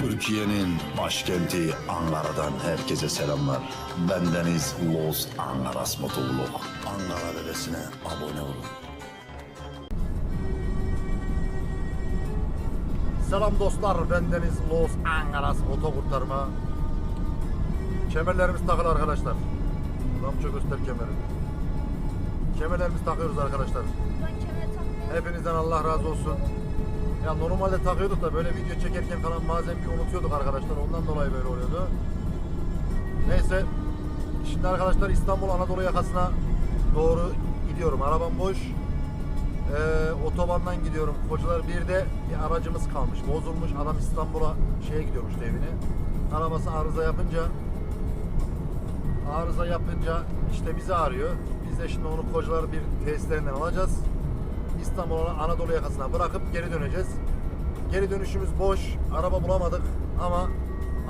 Türkiye'nin başkenti Ankara'dan herkese selamlar. Bendeniz Los Angaras Motovlog. Ankara Bebesi'ne abone olun. Selam dostlar, bendeniz Los Angeles Oto Kurtarma. Kemerlerimiz takılı arkadaşlar. Ramço göster kemeri. Kemerlerimizi takıyoruz arkadaşlar. Hepinizden Allah razı olsun. Ya normalde takıyorduk da böyle video çekerken falan bazen bir unutuyorduk arkadaşlar. Ondan dolayı böyle oluyordu. Neyse. Şimdi arkadaşlar İstanbul Anadolu yakasına doğru gidiyorum. Arabam boş. Ee, otobandan gidiyorum. Kocalar bir de bir aracımız kalmış. Bozulmuş. Adam İstanbul'a şeye gidiyormuş evine. Arabası arıza yapınca arıza yapınca işte bizi arıyor. Biz de şimdi onu kocalar bir tesislerinden alacağız. İstanbul'a Anadolu yakasına bırakıp geri döneceğiz. Geri dönüşümüz boş. Araba bulamadık ama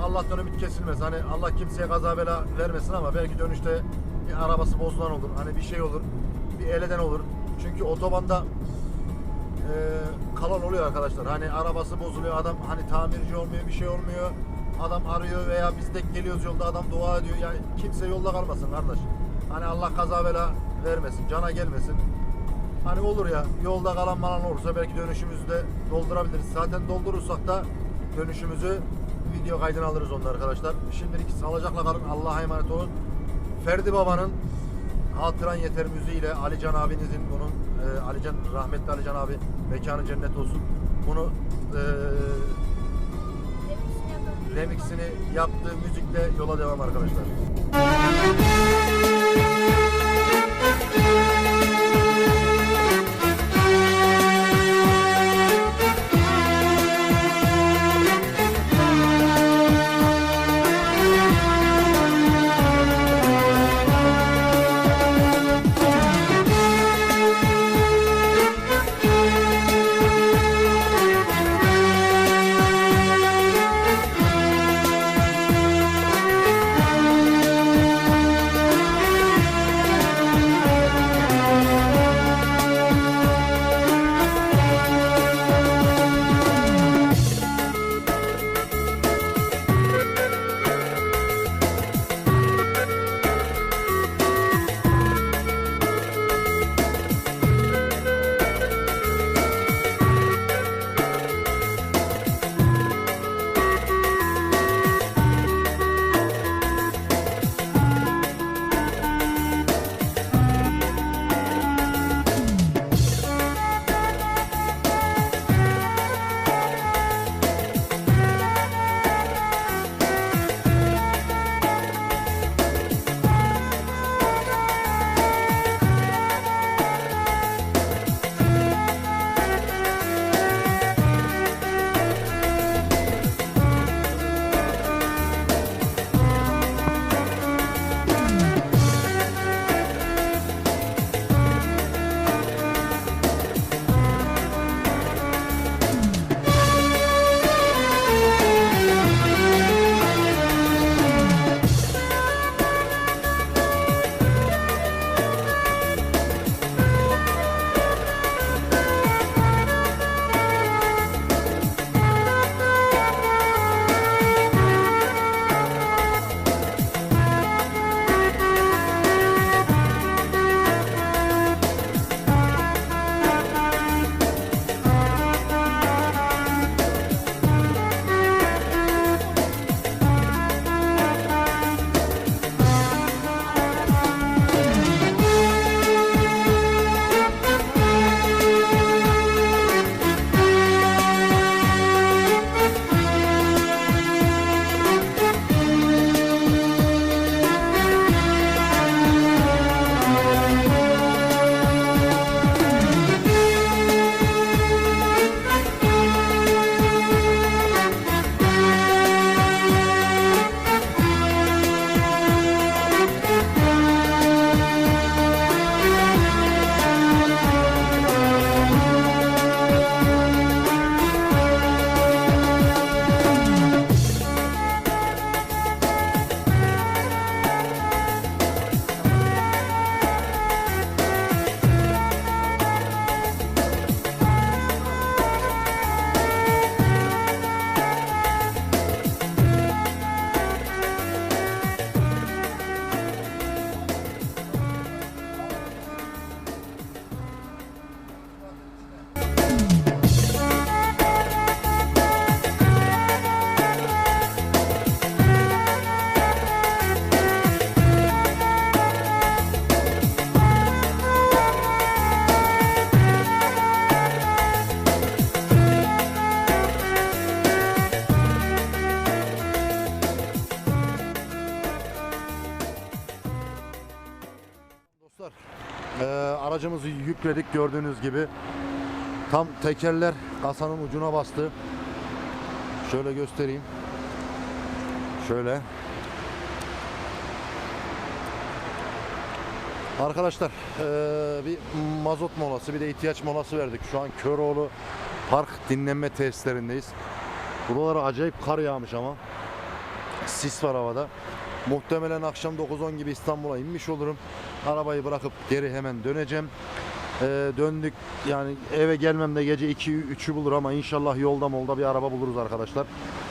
Allah'tan ümit kesilmez. Hani Allah kimseye kaza bela vermesin ama belki dönüşte bir arabası bozulan olur. Hani bir şey olur. Bir eleden olur. Çünkü otobanda e, kalan oluyor arkadaşlar. Hani arabası bozuluyor. Adam hani tamirci olmuyor, bir şey olmuyor. Adam arıyor veya biz de geliyoruz yolda adam dua ediyor. Yani kimse yolda kalmasın kardeş. Hani Allah kaza bela vermesin, cana gelmesin. Hani olur ya yolda kalan malan olursa belki dönüşümüzü de doldurabiliriz. Zaten doldurursak da dönüşümüzü video kaydına alırız onu arkadaşlar. Şimdilik sağlıcakla kalın. Allah'a emanet olun. Ferdi Baba'nın Hatıran Yeter müziğiyle Alican abinizin bunun e, Alican rahmetli Alican abi mekanı cennet olsun. Bunu e, remixini yaptığı müzikle yola devam arkadaşlar. Arabamızı yükledik gördüğünüz gibi. Tam tekerler kasanın ucuna bastı. Şöyle göstereyim. Şöyle. Arkadaşlar eee, bir mazot molası bir de ihtiyaç molası verdik. Şu an Köroğlu Park dinlenme tesislerindeyiz. Buralara acayip kar yağmış ama. Sis var havada. Muhtemelen akşam 9-10 gibi İstanbul'a inmiş olurum. Arabayı bırakıp geri hemen döneceğim. Eee, döndük yani eve gelmemde gece 2'yi 3'ü bulur ama inşallah yolda molda bir araba buluruz arkadaşlar.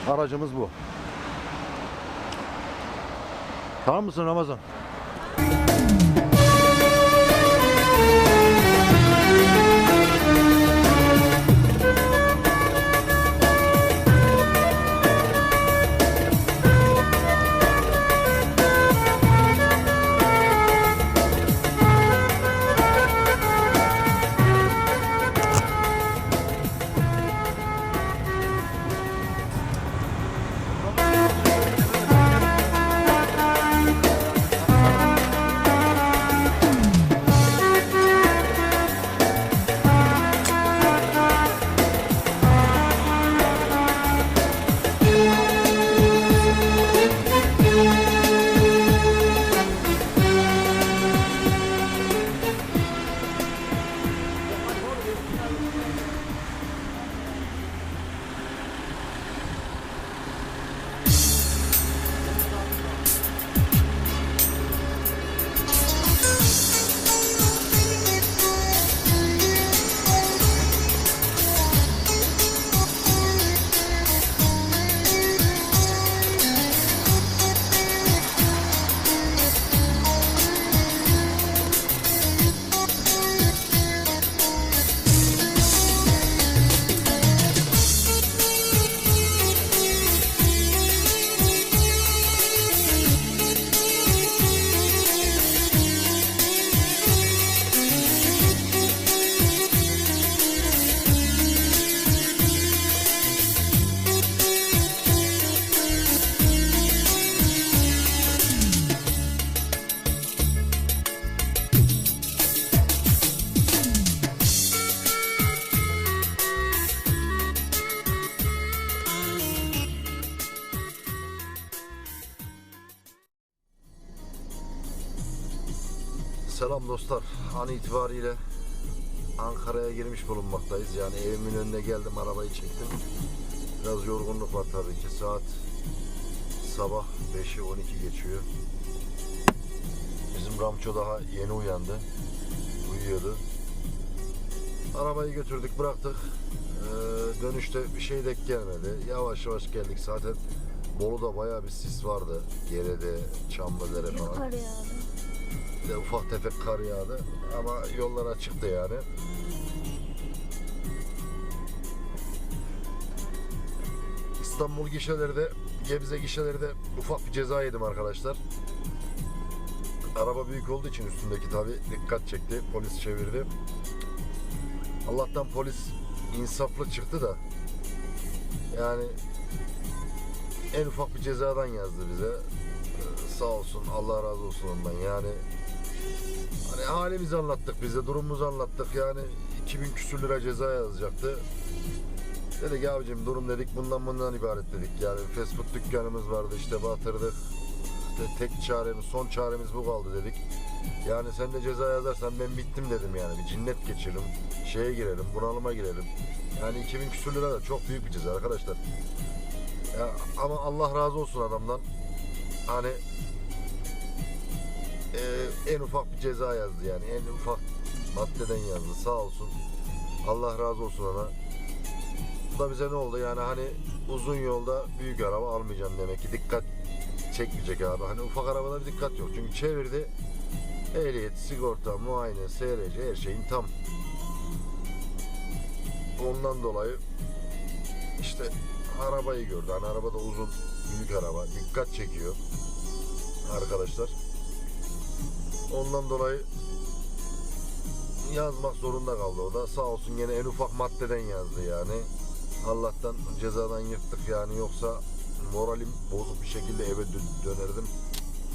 Aracımız bu. Tamam mısın Ramazan? Selam dostlar. An itibariyle Ankara'ya girmiş bulunmaktayız. Yani evimin önüne geldim, arabayı çektim. Biraz yorgunluk var tabii ki. Saat sabah 5'i 12 geçiyor. Bizim Ramço daha yeni uyandı. Uyuyordu. Arabayı götürdük, bıraktık. Ee, dönüşte bir şey denk gelmedi. Yavaş yavaş geldik. Zaten Bolu'da bayağı bir sis vardı. Gerede, Çamlıdere falan. Yağdı. De ufak tefek kar yağdı ama yollar açıktı yani. İstanbul gişeleri de Gebze gişeleri de ufak bir ceza yedim arkadaşlar. Araba büyük olduğu için üstündeki tabi dikkat çekti. Polis çevirdi. Allah'tan polis insaflı çıktı da yani en ufak bir cezadan yazdı bize. Ee, Sağ olsun Allah razı olsun ondan yani Hani halimizi anlattık bize, durumumuzu anlattık. Yani 2000 küsür lira ceza yazacaktı. Dedik abicim durum dedik bundan bundan ibaret dedik. Yani fast food dükkanımız vardı işte batırdık. İşte tek çaremiz, son çaremiz bu kaldı dedik. Yani sen de ceza yazarsan ben bittim dedim yani. Bir cinnet geçirelim, şeye girelim, bunalıma girelim. Yani 2000 küsür lira da çok büyük bir ceza arkadaşlar. Ya, ama Allah razı olsun adamdan. Hani ee, en ufak bir ceza yazdı yani. En ufak maddeden yazdı. Sağ olsun. Allah razı olsun ona. Bu da bize ne oldu? Yani hani uzun yolda büyük araba almayacağım demek ki. Dikkat çekmeyecek abi. Hani ufak arabada bir dikkat yok. Çünkü çevirdi. Ehliyet sigorta muayene SRC her şeyin tam. Ondan dolayı işte arabayı gördü. Hani arabada uzun büyük araba. Dikkat çekiyor arkadaşlar Ondan dolayı yazmak zorunda kaldı o da. Sağ olsun gene en ufak maddeden yazdı yani. Allah'tan cezadan yırttık yani yoksa moralim bozuk bir şekilde eve dö- dönerdim.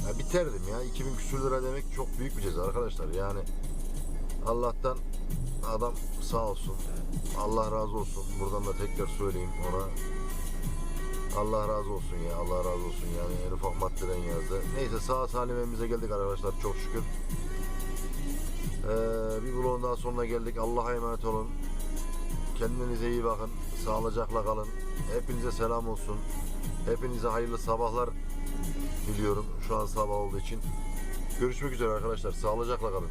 Ya biterdim ya. 2000 küsür lira demek çok büyük bir ceza arkadaşlar. Yani Allah'tan adam sağ olsun. Allah razı olsun. Buradan da tekrar söyleyeyim ona. Allah razı olsun ya. Allah razı olsun yani en ufak maddeden yazdı. Neyse sağ salim evimize geldik arkadaşlar çok şükür. Ee, bir vlogun daha sonuna geldik. Allah'a emanet olun. Kendinize iyi bakın. Sağlıcakla kalın. Hepinize selam olsun. Hepinize hayırlı sabahlar diliyorum. Şu an sabah olduğu için. Görüşmek üzere arkadaşlar. Sağlıcakla kalın.